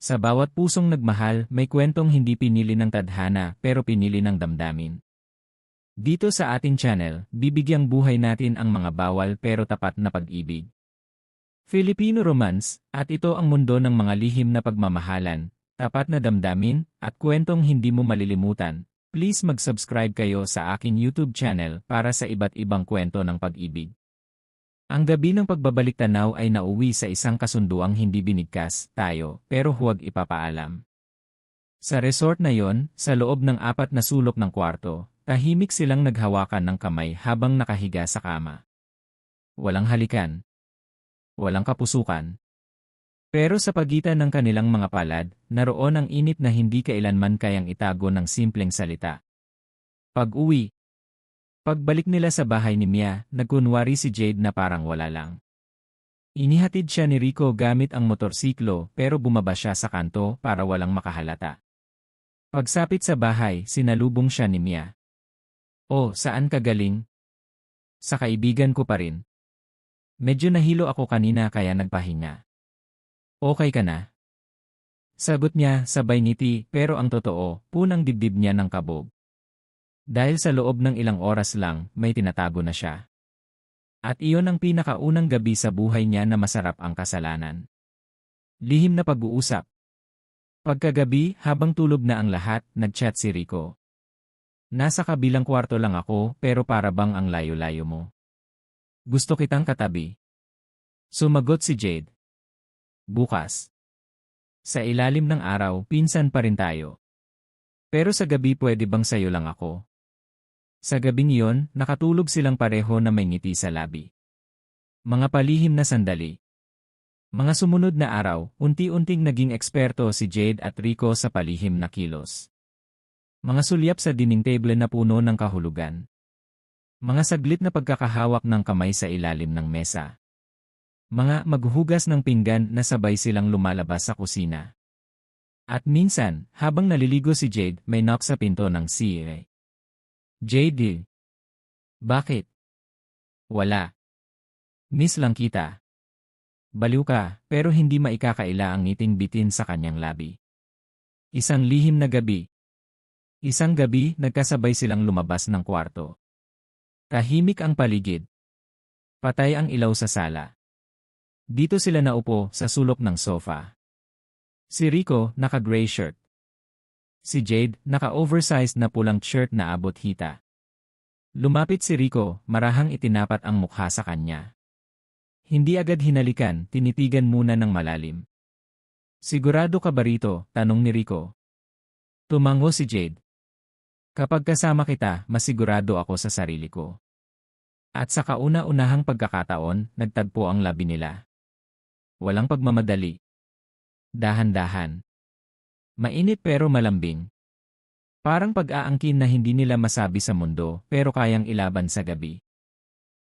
Sa bawat pusong nagmahal, may kwentong hindi pinili ng tadhana pero pinili ng damdamin. Dito sa ating channel, bibigyang buhay natin ang mga bawal pero tapat na pag-ibig. Filipino Romance, at ito ang mundo ng mga lihim na pagmamahalan, tapat na damdamin, at kwentong hindi mo malilimutan. Please mag-subscribe kayo sa aking YouTube channel para sa iba't ibang kwento ng pag-ibig. Ang gabi ng pagbabalik tanaw ay nauwi sa isang kasunduang hindi binigkas, tayo, pero huwag ipapaalam. Sa resort na yon, sa loob ng apat na sulok ng kwarto, tahimik silang naghawakan ng kamay habang nakahiga sa kama. Walang halikan. Walang kapusukan. Pero sa pagitan ng kanilang mga palad, naroon ang init na hindi kailanman kayang itago ng simpleng salita. Pag-uwi, Pagbalik nila sa bahay ni Mia, nagkunwari si Jade na parang wala lang. Inihatid siya ni Rico gamit ang motorsiklo pero bumaba siya sa kanto para walang makahalata. Pagsapit sa bahay, sinalubong siya ni Mia. Oh, saan ka galing? Sa kaibigan ko pa rin. Medyo nahilo ako kanina kaya nagpahinga. Okay ka na? Sagot niya, sabay ngiti, pero ang totoo, punang dibdib niya ng kabog. Dahil sa loob ng ilang oras lang, may tinatago na siya. At iyon ang pinakaunang gabi sa buhay niya na masarap ang kasalanan. Lihim na pag-uusap. Pagkagabi, habang tulog na ang lahat, nagchat si Rico. Nasa kabilang kwarto lang ako pero para bang ang layo-layo mo. Gusto kitang katabi. Sumagot si Jade. Bukas. Sa ilalim ng araw, pinsan pa rin tayo. Pero sa gabi pwede bang sayo lang ako? Sa gabing iyon, nakatulog silang pareho na may ngiti sa labi. Mga palihim na sandali. Mga sumunod na araw, unti-unting naging eksperto si Jade at Rico sa palihim na kilos. Mga sulyap sa dining table na puno ng kahulugan. Mga saglit na pagkakahawak ng kamay sa ilalim ng mesa. Mga maghuhugas ng pinggan na sabay silang lumalabas sa kusina. At minsan, habang naliligo si Jade, may knock sa pinto ng CA. JD. Bakit? Wala. Miss lang kita. Baliw ka, pero hindi maikakaila ang ngiting bitin sa kanyang labi. Isang lihim na gabi. Isang gabi, nagkasabay silang lumabas ng kwarto. Tahimik ang paligid. Patay ang ilaw sa sala. Dito sila naupo sa sulok ng sofa. Si Rico, naka-gray shirt. Si Jade, naka-oversized na pulang shirt na abot hita. Lumapit si Rico, marahang itinapat ang mukha sa kanya. Hindi agad hinalikan, tinitigan muna ng malalim. Sigurado ka ba rito? Tanong ni Rico. Tumango si Jade. Kapag kasama kita, masigurado ako sa sarili ko. At sa kauna-unahang pagkakataon, nagtagpo ang labi nila. Walang pagmamadali. Dahan-dahan. Mainit pero malambing. Parang pag-aangkin na hindi nila masabi sa mundo pero kayang ilaban sa gabi.